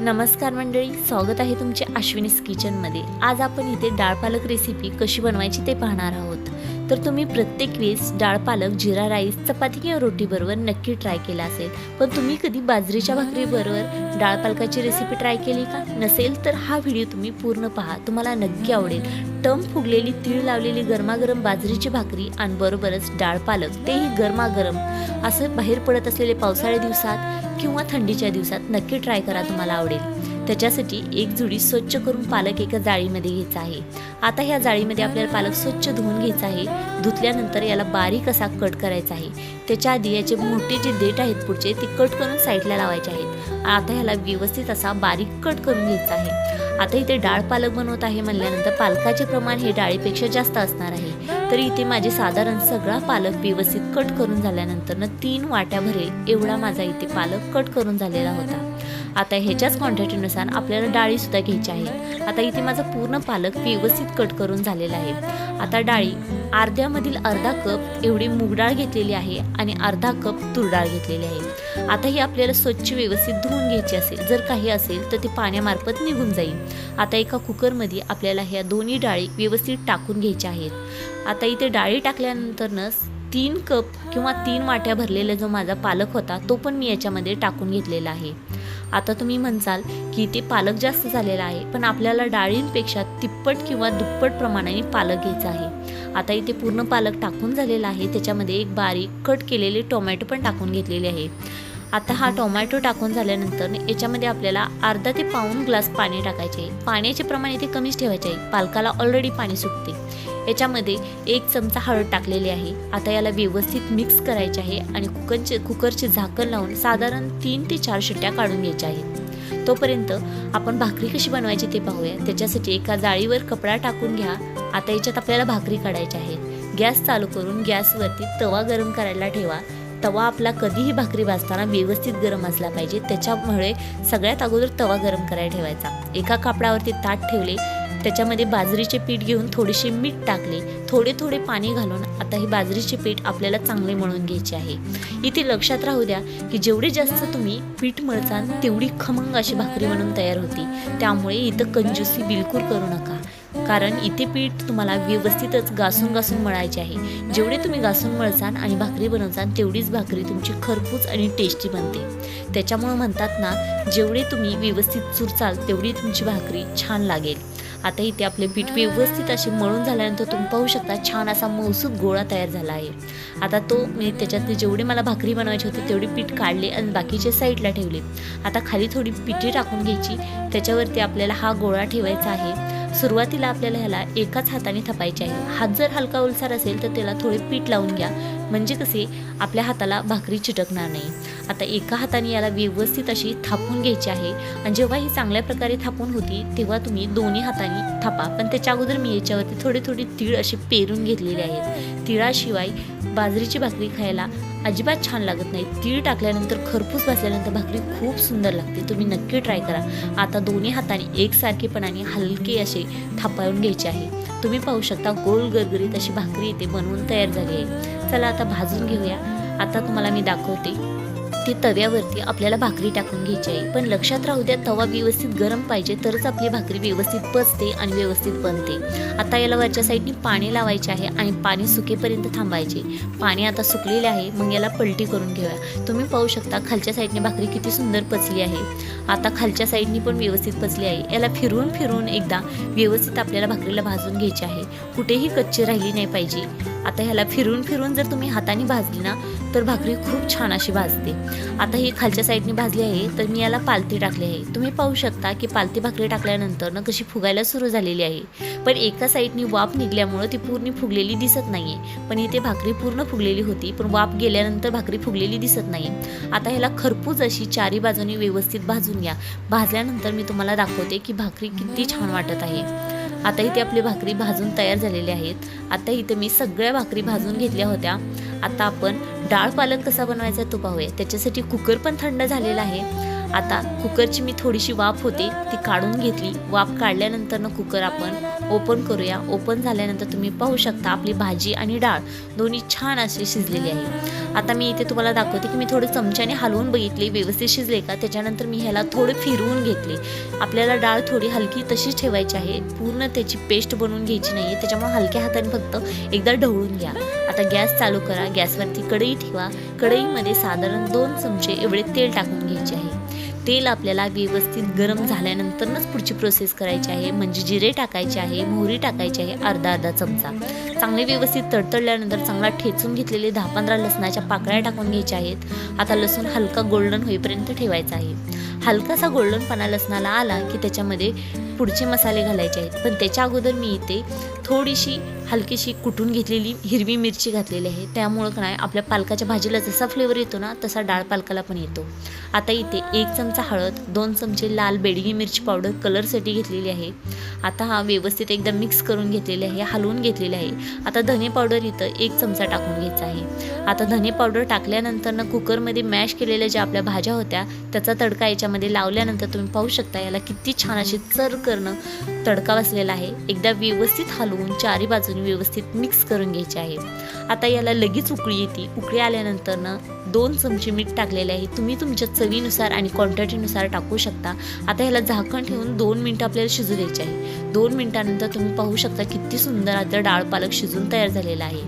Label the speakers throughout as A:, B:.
A: नमस्कार मंडळी स्वागत आहे तुमचे अश्विनीस किचनमध्ये. आज आपण इथे डाळ पालक रेसिपी कशी बनवायची ते पाहणार आहोत. तर तुम्ही प्रत्येक वेळेस डाळ पालक जिरा राईस चपाती किंवा रोटीबरोबर नक्की ट्राय केला असेल. पण तुम्ही कधी बाजरीच्या भाकरीबरोबर डाळ पालकाची रेसिपी ट्राय केली का? नसेल तर हा व्हिडिओ तुम्ही पूर्ण पहा. तुम्हाला नक्की आवडेल. टम फुगलेली तीळ लावलेली गरमागरम बाजरीची भाकरी आणि बरोबरच डाळ पालक तेही गरमागरम. असं बाहेर पडत असलेले पावसाळ्या दिवसात किंवा थंडीच्या दिवसात नक्की ट्राय करा तुम्हाला आवडेल. त्याच्यासाठी एक जुडी स्वच्छ करून पालक एका जाळीमध्ये घ्यायचा आहे. आता ह्या जाळीमध्ये आपल्याला पालक स्वच्छ धुवून घ्यायचा आहे. धुतल्यानंतर याला बारीक असा कट करायचा आहे. त्याच्या आधी याचे मोठे जे देठ आहेत पुढचे ते कट करून साईडला लावायचे आहेत. आता ह्याला व्यवस्थित असा बारीक कट करून घ्यायचा आहे. आता इथे डाळ पालक बनवत आहे म्हणल्यानंतर पालकाचे प्रमाण हे डाळीपेक्षा जास्त असणार आहे. तर इथे माझे साधारण सगळा पालक व्यवस्थित कट करून झाल्यानंतर तीन वाट्या भरेल एवढा माझा इथे पालक कट करून झालेला होता. आता ह्याच्याच क्वांटिटीनुसार आपल्याला डाळी सुद्धा आहे. आता इथे माझा पूर्ण पालक व्यवस्थित कट करून झालेला आहे. आता डाळी अर्ध्यामधील अर्धा कप एवढी मूगडाळ घेतलेली आहे आणि अर्धा कप तुरडाळ घेतलेली आहे. आता ही आपल्याला स्वच्छ व्यवस्थित धुवून घ्यायची असेल जर काही असेल तर ते पाण्यामार्फत निघून जाईल. आता एका कुकरमध्ये आपल्याला ह्या दोन्ही डाळी व्यवस्थित टाकून घ्यायच्या आहेत. आता इथे डाळी टाकल्यानंतरनंच तीन कप किंवा तीन वाट्या भरलेला जो माझा पालक होता तो पण मी याच्यामध्ये टाकून घेतलेला आहे. आता तुम्ही म्हणसाल की ते पालक जास्त झालेला आहे पण आपल्याला डाळींपेक्षा तिप्पट किंवा दुप्पट प्रमाणाने पालक घ्यायचा आहे. आता इथे पूर्ण पालक टाकून झालेला आहे त्याच्यामध्ये एक बारीक कट केलेले टोमॅटो पण टाकून घेतलेले आहे. आता हा टोमॅटो टाकून झाल्यानंतर याच्यामध्ये आपल्याला अर्धा ते पाऊण ग्लास पाणी टाकायचे आहे. पाण्याचे प्रमाण इथे कमीच ठेवायचे आहे. पालकाला ऑलरेडी पाणी सुटते. याच्यामध्ये एक चमचा हळद टाकलेली आहे. आता याला व्यवस्थित मिक्स करायचे आहे आणि कुकरचे कुकरचे झाकण लावून साधारण तीन ते चार शिट्ट्या काढून घ्यायच्या आहेत. तोपर्यंत आपण भाकरी कशी बनवायची ते पाहूया. त्याच्यासाठी एका जाळीवर कपडा टाकून घ्या. आता याच्यात आपल्याला भाकरी काढायची आहे गॅस चालू करून गॅसवरती तवा गरम करायला ठेवा. तवा आपला कधीही भाकरी भाजताना व्यवस्थित गरम असला पाहिजे. त्याच्यामुळे सगळ्यात अगोदर तवा गरम करायला ठेवायचा. एका कापडावरती ताट ठेवले त्याच्यामध्ये बाजरीचे पीठ घेऊन थोडेसे मीठ टाकले. थोडे थोडे पाणी घालून आता हे बाजरीचे पीठ आपल्याला चांगले मळून घ्यायचे आहे. इथे लक्षात राहू द्या की जेवढे जास्त तुम्ही पीठ मळचाल तेवढी खमंग अशी भाकरी म्हणून तयार होती. त्यामुळे इथं कंजूसी बिलकुल करू नका. कारण इथे पीठ तुम्हाला व्यवस्थितच घासून घासून मळायचे आहे. जेवढे तुम्ही घासून मळसान आणि भाकरी बनवसान तेवढीच भाकरी तुमची खरपूस आणि टेस्टी बनते. त्याच्यामुळं म्हणतात ना जेवढे तुम्ही व्यवस्थित चुरचाल तेवढी तुमची भाकरी छान लागेल. आता इथे आपले पीठ व्यवस्थित असे मळून झाल्यानंतर तुम्ही पाहू शकता छान असा मौसूद गोळा तयार झाला आहे. आता तो मी त्याच्यातले जेवढे मला भाकरी बनवायची होती तेवढे पीठ काढले आणि बाकीचे साईडला ठेवले. आता खाली थोडी पिठी टाकून घ्यायची त्याच्यावरती आपल्याला हा गोळा ठेवायचा आहे. सुरुवातीला आपल्याला ह्याला एकाच हाताने थपायचे आहे. हात जर हलका उलसार असेल तर त्याला थोडे पीठ लावून घ्या. म्हणजे कसे आपल्या हाताला भाकरी चिटकणार नाही. आता एका हाताने याला व्यवस्थित अशी थापून घ्यायची आहे आणि जेव्हा ही चांगल्या प्रकारे थापून होती तेव्हा तुम्ही दोन्ही हाताने थापा. पण त्याच्या अगोदर मी याच्यावरती थोडी थोडी तीळ अशी पेरून घेतलेली आहेत तिळाशिवाय बाजरीची भाकरी खायला अजिबात छान लागत नाही. तीळ टाकल्यानंतर खरपूस भाजल्यानंतर भाकरी खूप सुंदर लागते. तुम्ही नक्की ट्राय करा. आता दोन्ही हाताने एकसारखेपणाने हलके असे थापावून घ्यायचे आहे. तुम्ही पाहू शकता गोल गरगरीत अशी भाकरी इथे बनवून तयार झाली आहे. चला आता भाजून घेऊया. आता तुम्हाला मी दाखवते. ती तव्यावरती आपल्याला भाकरी टाकून घ्यायची आहे. पण लक्षात राहू द्या तवा व्यवस्थित गरम पाहिजे तरच आपली भाकरी व्यवस्थित पचते आणि व्यवस्थित बनते. आता याला वरच्या साईडनी पाणी लावायचे आहे आणि पाणी सुकेपर्यंत थांबायचे. पाणी आता सुकलेले आहे मग याला पलटी करून घेऊया. तुम्ही पाहू शकता खालच्या साईडने भाकरी किती सुंदर पचली आहे. आता खालच्या साईडनी पण व्यवस्थित पचली आहे. याला फिरवून फिरवून एकदा व्यवस्थित आपल्याला भाकरीला भाजून घ्यायची आहे. कुठेही कच्ची राहिली नाही पाहिजे. आता ह्याला फिरून फिरून जर तुम्ही हाताने भाजली ना तर भाकरी खूप छान अशी भाजते. आता ही खालच्या साईडने भाजली आहे तर मी याला पालती टाकली आहे. तुम्ही पाहू शकता की पालती भाकरी टाकल्यानंतर ना कशी फुगायला सुरू झालेली आहे. पण एका साईडनी वाफ निघल्यामुळं ती पूर्ण फुगलेली दिसत नाही आहे पण इथे भाकरी पूर्ण फुगलेली होती पण वाफ गेल्यानंतर भाकरी फुगलेली दिसत नाही आता ह्याला खरपूस अशी चारी बाजूनी व्यवस्थित भाजून घ्या. भाजल्यानंतर मी तुम्हाला दाखवते की भाकरी किती छान वाटत आहे. आता इथे आपली भाकरी भाजून तयार झालेली आहेत. आता इथे मी सगळ्या भाकरी भाजून घेतल्या होत्या. आता आपण डाळ पालक कसा बनवायचा तो पाहूया. त्याच्यासाठी कुकर पण थंड झालेला आहे. आता कुकरची मी थोडीशी वाफ होती ती काढून घेतली. वाफ काढल्यानंतरनं कुकर आपण ओपन करूया. ओपन झाल्यानंतर तुम्ही पाहू शकता आपली भाजी आणि डाळ दोन्ही छान अशी शिजलेली आहे. आता मी इथे तुम्हाला दाखवते की मी थोडं चमच्याने हलवून बघितले. व्यवस्थित शिजले का? त्याच्यानंतर मी ह्याला थोडं फिरवून घेतले. आपल्याला डाळ थोडी हलकी तशीच ठेवायची आहे. पूर्ण त्याची पेस्ट बनवून घ्यायची नाही आहे त्याच्यामुळे हलक्या हाताने फक्त एकदा ढवळून घ्या. आता गॅस चालू करा. गॅसवरती कढई ठेवा. कढईमध्ये साधारण दोन चमचे एवढे तेल टाकून घ्यायचे आहे. तेल आपल्याला व्यवस्थित गरम झाल्यानंतरच पुढची प्रोसेस करायची आहे. म्हणजे जिरे टाकायचे आहे मोहरी टाकायची आहे अर्धा अर्धा चमचा. चांगले व्यवस्थित तडतडल्यानंतर चांगला ठेचून घेतलेले दहा पंधरा लसणाच्या पाकळ्या टाकून घ्यायच्या आहेत. आता लसूण हलका गोल्डन होईपर्यंत ठेवायचा आहे. हलकासा गोल्डनपणा लसणाला आला की त्याच्यामध्ये पुढचे मसाले घालायचे आहेत. पण त्याच्या अगोदर मी इथे थोडीशी हलकीशी कुटून घेतलेली हिरवी मिरची घातलेली आहे. त्यामुळं काय आपल्या पालकाच्या भाजीला जसा फ्लेवर येतो ना तसा डाळ पालकाला पण येतो. आता इथे एक चमचा हळद दोन चमचे लाल बेडगी मिरची पावडर कलरसाठी घेतलेली आहे. आता हा व्यवस्थित एकदा मिक्स करून घेतलेले आहे हलवून घेतलेले आहे. आता धने पावडर इथं एक चमचा टाकून घ्यायचा आहे. आता धने पावडर टाकल्यानंतर ना कुकरमध्ये मॅश केलेल्या ज्या आपल्या भाज्या होत्या त्याचा तडका याच्यामध्ये लावल्यानंतर तुम्ही पाहू शकता याला किती छान अशी चर करणं तडका बसलेला आहे. एकदा व्यवस्थित हलवून चारी बाजूनी व्यवस्थित मिक्स करून घ्यायचे आहे. आता याला लगेच उकळी येते. उकळी आल्यानंतरनं दोन चमचे मीठ टाकलेले आहे. तुम्ही तुमच्या चवीनुसार आणि क्वांटिटीनुसार टाकू शकता. आता ह्याला झाकण ठेवून दोन मिनटं आपल्याला शिजू द्यायचे आहे. दोन मिनटानंतर तुम्ही पाहू शकता किती सुंदर आता डाळ पालक शिजून तयार झालेला आहे.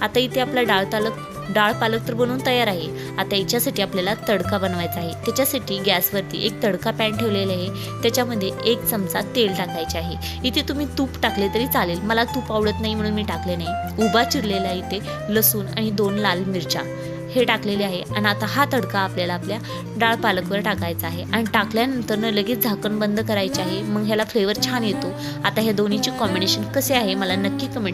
A: आता इथे आपला डाळ पालक डाळ पालक तर बनवून तयार आहे. आता याच्यासाठी आपल्याला तडका बनवायचा आहे. त्याच्यासाठी गॅसवरती एक तडका पॅन ठेवलेले आहे. त्याच्यामध्ये एक चमचा तेल टाकायचे आहे. इथे तुम्ही तूप टाकले तरी चालेल. मला तूप आवडत नाही म्हणून मी टाकले नाही. उभा चिरलेला आहे इथे लसूण आणि दोन लाल मिरच्या. हे टाकलेले आहे. आणि आता हा तडका आपल्याला आपल्या डाळ पालकवर टाकायचा आहे. आणि टाकल्यानंतर न लगेच झाकण बंद करायचे आहे. मग ह्याला फ्लेवर छान येतो. आता ह्या दोन्हीचे कॉम्बिनेशन कसे आहे? मला नक्की कमेंट